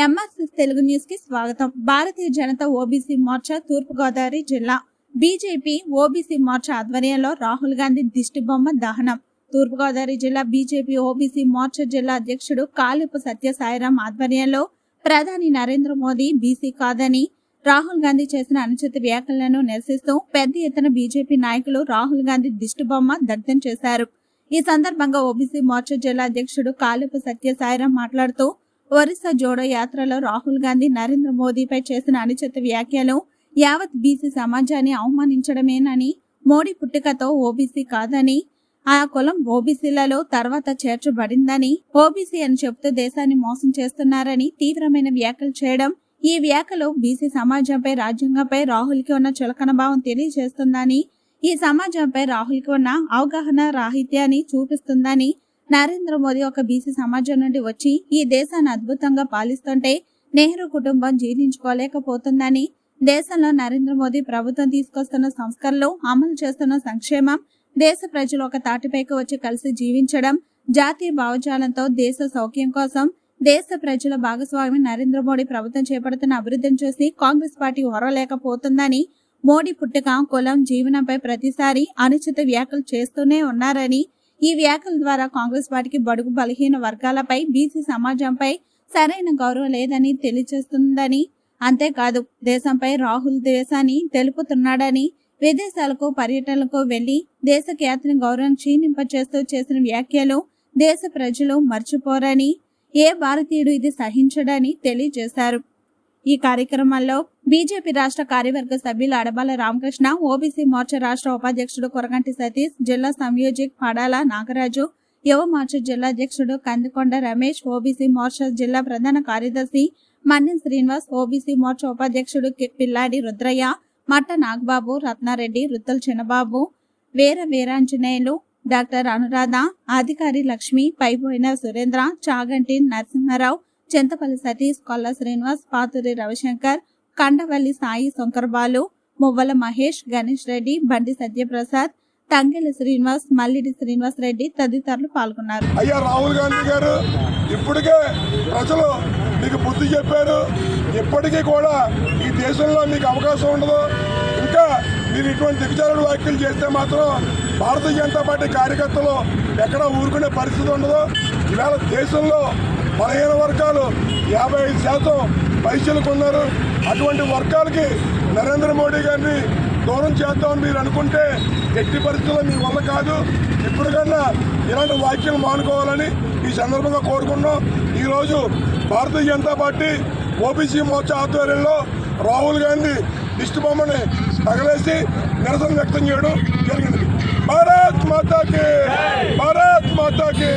Times Telugu న్యూస్కి స్వాగతం. Bharatiya Janata OBC Morcha Turpu Godavari జిల్లా బీజేపీ ఓబీసీ మోర్చా ఆధ్వర్యంలో రాహుల్ గాంధీ దిష్టిబొమ్మ దహనం. తూర్పుగోదావరి జిల్లా బీజేపీ ఓబీసీ మోర్చా జిల్లా అధ్యక్షుడు కాలిపు సత్య సాయిరాం ఆధ్వర్యంలో ప్రధాని నరేంద్ర మోదీ బీసీ కాదని రాహుల్ గాంధీ చేసిన అనుచిత వ్యాఖ్యలను నిరసిస్తూ పెద్ద ఎత్తున బీజేపీ నాయకులు రాహుల్ గాంధీ దిష్టిబొమ్మ దగ్ధం చేశారు. ఈ సందర్భంగా ఓబీసీ మోర్చా జిల్లా అధ్యక్షుడు కాలిపు సత్యసాయిరాం మాట్లాడుతూ ఒరిస్సా జోడో యాత్రలో రాహుల్ గాంధీ నరేంద్ర మోదీపై చేసిన అనుచిత వ్యాఖ్యలు యావత్ బీసీ సమాజాన్ని అవమానించడమేనని మోడీ పుట్టుకతో ఓబీసీ కాదని ఆ కులం ఓబీసీలలో తర్వాత చేర్చబడిందని ఓబీసీ అని చెబుతూ దేశాన్ని మోసం చేస్తున్నారని తీవ్రమైన వ్యాఖ్యలు చేయడం ఈ వ్యాఖ్యలు బీసీ సమాజంపై రాజ్యాంగంపై రాహుల్కి ఉన్న చులకన భావం తెలియజేస్తుందని ఈ సమాజంపై రాహుల్కి ఉన్న అవగాహన రాహిత్యాన్ని చూపిస్తుందని నరేంద్ర మోదీ ఒక బీసీ సమాజం నుండి వచ్చి ఈ దేశాన్ని అద్భుతంగా పాలిస్తుంటే నెహ్రూ కుటుంబం జీర్ణించుకోలేకపోతుందని దేశంలో నరేంద్ర మోదీ ప్రభుత్వం తీసుకొస్తున్న సంస్కరణలు అమలు చేస్తున్న సంక్షేమం దేశ ప్రజలు ఒక తాటిపైకి వచ్చి కలిసి జీవించడం జాతీయ భావజాలంతో దేశ సౌఖ్యం కోసం దేశ ప్రజల భాగస్వామి నరేంద్ర మోడీ ప్రభుత్వం చేపడుతున్న అభివృద్ధిని చూసి కాంగ్రెస్ పార్టీ ఓరలేకపోతుందని మోడీ పుట్టుక కులం జీవనంపై ప్రతిసారి అనుచిత వ్యాఖ్యలు చేస్తూనే ఉన్నారని ఈ వ్యాఖ్యల ద్వారా కాంగ్రెస్ పార్టీకి బడుగు బలహీన వర్గాలపై బీసీ సమాజంపై సరైన గౌరవం లేదని తెలియజేస్తుందని అంతేకాదు దేశంపై రాహుల్ దేశాన్ని తెలుపుతున్నాడని విదేశాలకు పర్యటనలకు వెళ్ళి దేశ ఖ్యాతిని గౌరవం క్షీణింపచేస్తూ చేసిన వ్యాఖ్యలు దేశ ప్రజలు మర్చిపోరని ఏ భారతీయుడు ఇది సహించడని తెలియజేశారు. ఈ కార్యక్రమంలో బీజేపీ రాష్ట్ర కార్యవర్గ సభ్యులు అడబాల రామకృష్ణ ఓబీసీ మోర్చా రాష్ట్ర ఉపాధ్యక్షుడు కొరగంటి సతీష్ జిల్లా సంయోజక్ పడాల నాగరాజు యువ మోర్చా జిల్లా అధ్యక్షుడు కందికొండ రమేష్ ఓబీసీ మోర్చా జిల్లా ప్రధాన కార్యదర్శి మన్యం శ్రీనివాస్ ఓబీసీ మోర్చా ఉపాధ్యక్షుడు పిల్లాడి రుద్రయ్య మట్ట నాగబాబు రత్నారెడ్డి రుద్దల చిన్నబాబు వీర వీరాంజనేయులు డాక్టర్ అనురాధ అధికారి లక్ష్మి పైపోయిన సురేంద్ర చాగంటి నరసింహారావు చింతపల్లి సతీష్ కొల్ల శ్రీనివాస్ పాతూరి రవిశంకర్ కండవల్లి సాయి శంకర్బాలు మువ్వల మహేష్ గణేష్ రెడ్డి బండి సత్యప్రసాద్ తంగెలి శ్రీనివాస్ మల్లిడి శ్రీనివాస్ రెడ్డి తదితరులు పాల్గొన్నారు. అయ్యా రాహుల్ గాంధీ గారు ఇప్పటికే ప్రజలు మీకు బుద్ధి చెప్పారు. ఇప్పటికీ కూడా ఈ దేశంలో మీకు అవకాశం ఉండదు. ఇంకా మీరు ఇటువంటి దిగజారుడు వ్యాఖ్యలు చేస్తే మాత్రం భారతీయ జనతా పార్టీ కార్యకర్తలు ఎక్కడ ఊరుకునే పరిస్థితి ఉండదు. ఈవేళ దేశంలో బలహీన వర్గాలు యాభై ఐదు శాతం పైసలకు ఉన్నారు అటువంటి వర్గాలకి నరేంద్ర మోడీ గారిని దూరం చేద్దామని మీరు అనుకుంటే ఎట్టి పరిస్థితుల్లో మీ వల్ల కాదు. ఇప్పటికన్నా ఇలాంటి వ్యాఖ్యలు మానుకోవాలని ఈ సందర్భంగా కోరుకున్నాం ఈరోజు భారతీయ జనతా పార్టీ ఓబీసీ మోర్చా ఆధ్వర్యంలో రాహుల్ గాంధీ దిష్టి బొమ్మని తగలేసి నిరసన వ్యక్తం చేయడం జరిగింది. భారత్ మాతాకి భారత్ మాతాకి